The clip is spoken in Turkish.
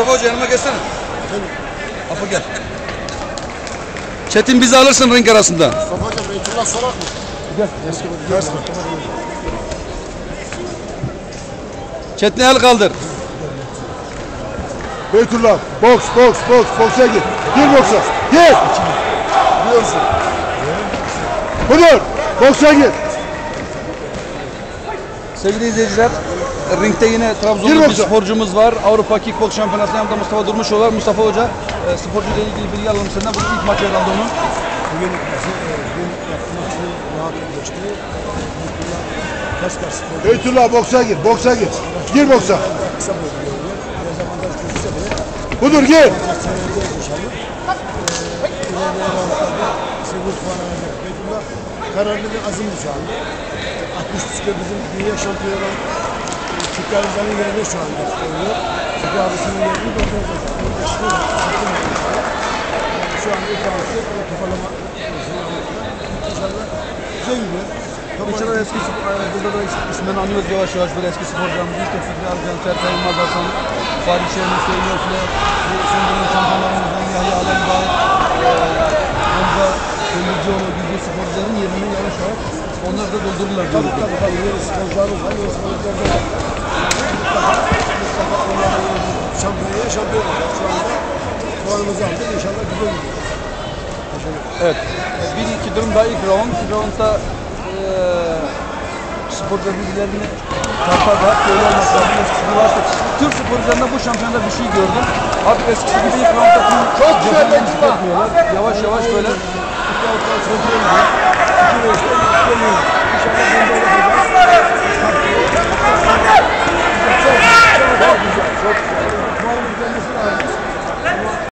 Mustafa Hoca yanıma gelsene. Apo gel. Çetin bizi alırsın ring arasında. Mustafa Hocam Beytullah sorak mı? Gel. Var. Çetin el kaldır. Beytullah. Boks, boks, boks. Boksa gir. Gir boksa. Gir. Biliyorsun. Budur. Boksa gir. Sevgili izleyiciler, ringde yine Trabzonlu bir sporcumuz var. Avrupa Kickbox Şampiyonası'nda yanımda Mustafa Durmuş var. Mustafa Hoca, e, sporcuyla ilgili bilgi alalım senden. Bugün ilk maç herhalde onun. Bugün e, dün yaptığım maçı rahat geçti. Mutlulukla kaç kaç spor Beytullah boksa gir. Boksa gir. Gir boksa. kısa boylu görüyor. Biraz avantaj gözükse bile Budur gir. maç seyredeceğiz inşallah. İlerleyen haftada 8 puan alacak. Beytullah kararlı bir azimli şu anda. 60 üstte bizim dünya şampiyonu Yardımcı'nın yerine şu anda oynuyor. Çünkü abisinin yerini dolduracak. Şu anda ilk hafta toparlama güzel gidiyor. İnşallah eski spor, e, burada da is- isimlerini anlıyoruz yavaş yavaş böyle eski sporcularımız. İşte Fikri Alcan, Serkan Yılmaz Hasan, Fatih Şehir'in Hüseyin Yokle, doldururlar. Tabii tabii onların şampiyonaya şampiyon olacak. Şu anda puanımızı aldık. İnşallah güzel gidiyor. Evet. 1-2 durumda ilk round. Roundda e, sporcu bilgilerini tartarlar. Böyle olması lazım. Eskisi varsa. Türk sporcularında bu şampiyonda bir şey gördüm. Artık eskisi gibi ilk roundda çok güzel etmiyorlar. Yavaş yavaş böyle çok iyi